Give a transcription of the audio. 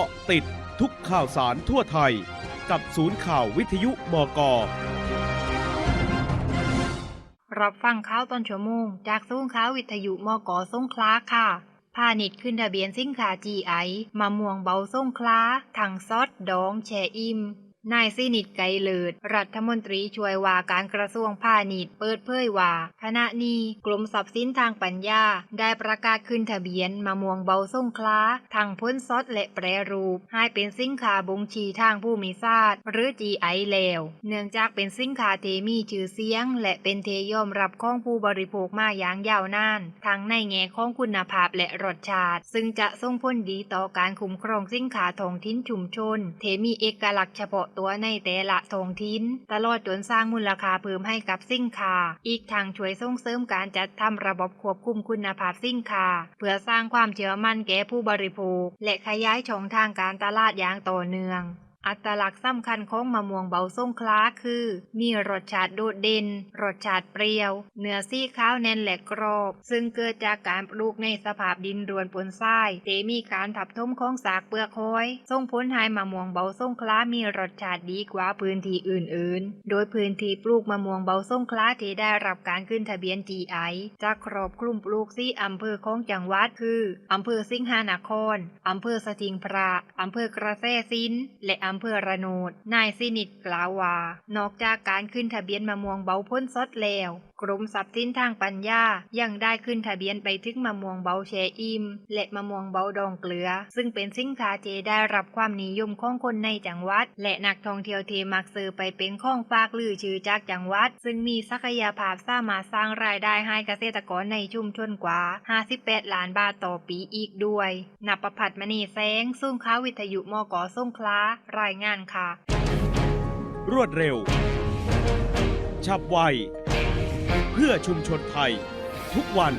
าะติดทุกข่าวสารทั่วไทย กับศูนย์ข่าววิทยุบก รับฟังข่าวตอนชั่วโมง จากซุ้งข่าววิทยุมกสงขลาค่ะพาณิชย์ขึ้นทะเบียนสินค้า GI มะม่วงเบาสงคลาถังซอสดองแช่อิ่ม นายสินิตไกเลิศรัฐมนตรีช่วยว่าการกระทรวงพาณิชย์เปิดเผยว่าขณะนี้กรมทรัพย์สินทางปัญญา ได้ประกาศขึ้นทะเบียนมะม่วงเบาส่งขลาทางพ้นซอสและแปรรูป ให้เป็นสินค้าบ่งชี้ทางผู้มีศาสตร์หรือ GI แล้ว เนื่องจากเป็นสินค้าเทมีชื่อเสียง และเป็นเทยอมรับของผู้บริโภคมาอย่างยาวนานทั้งในแง่ของคุณภาพและรสชาติ ซึ่งจะส่งผลดีต่อการคุ้มครองสินค้าท้องถิ่นชุมชน เทมีเอกลักษณ์เฉพาะตัวในแต่ละท้องถิ่นตลอดจนสร้างมูลค่าเพิ่มให้กับสินค้า อีกทางช่วยส่งเสริมการจัดทำระบบควบคุมคุณภาพสินค้า เพื่อสร้างความเชื่อมั่นแก่ผู้บริโภค และขยายช่องทางการตลาดอย่างต่อเนื่อง อัตลักษณ์สำคัญของมะม่วงเบาส้งคล้าคือ มีรสชาติโดดเด่น รสชาติเปรี้ยว เนื้อซี่ขาวแน่นและกรอบ ซึ่งเกิดจากการปลูกในสภาพดินรวนปนทรายเตมีการทับถมของสากเปลือกหอยส่งผลให้มะม่วงเบาส้งคล้ามีรสชาติดีกว่าพื้นที่อื่นๆ โดยพื้นที่ปลูกมะม่วงเบาส้งคล้าที่ได้รับการขึ้นทะเบียน GI จะครอบคลุมปลูกซี่อำเภอของจังหวัดคืออำเภอสิงหานครอำเภอสถิงพระอำเภอกระแสซินและอำเภอระโนด นายสินิตกล่าวว่า นอกจากการขึ้นทะเบียนมะม่วงเบาพ้นสดแล้วกรมทรัพย์สินทางปัญญา ยังได้ขึ้นทะเบียนไปถึงมะม่วงเบาแชอิม และมะม่วงเบาดองเกลือ ซึ่งเป็นสินค้าที่ได้รับความนิยมของคนในจังหวัด และนักท่องเที่ยวเทมักซื้อไปเป็นของฝากลือชื่อจากจังหวัด ซึ่งมีศักยภาพสามารถสร้างรายได้ให้เกษตรกรในชุมชนกว่า 58 ล้านบาทต่อปีอีกด้วยนับประพัดมณีแสงซุ้มข่าววิทยุมกอส่งขลารายงานค่ะ รวดเร็ว ฉับไว เพื่อชุมชนไทย ทุกวัน